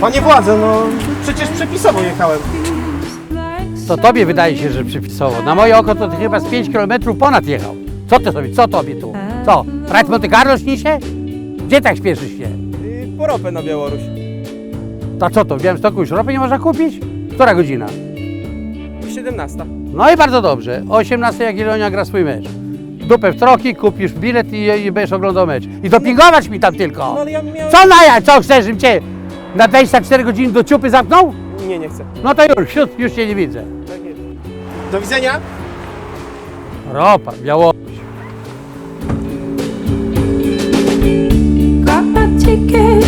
Panie władze, no przecież przepisowo jechałem. To tobie wydaje się, że przepisowo. Na moje oko to ty chyba z 5 km ponad jechał. Co ty sobie, co tobie tu? Co? Rać Monte Carlo śnisie? Gdzie tak śpieszysz się? Y, po ropę na Białoruś. To co to, w Białymstoku już ropy nie można kupić? Która godzina? 17. No i bardzo dobrze. O 18 jak Jelonia gra swój mecz. Dupę w troki, kupisz bilet i, i będziesz oglądał mecz. I dopingować mi tam No tylko. ale ja miałem... Co na ja, co chcesz, żebym cię na 24 godziny do ciupy zamknął? Nie, nie chcę. No to już, już, już cię nie widzę. Tak jest. Do widzenia. Ropa, here.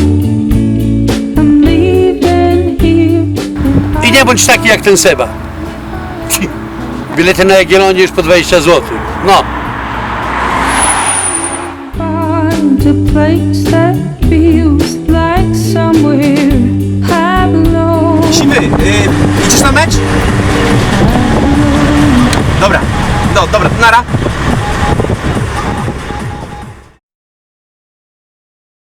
I nie bądź taki jak ten Seba. Bilety na Jagiellonię już po 20 zł. No. A place that feels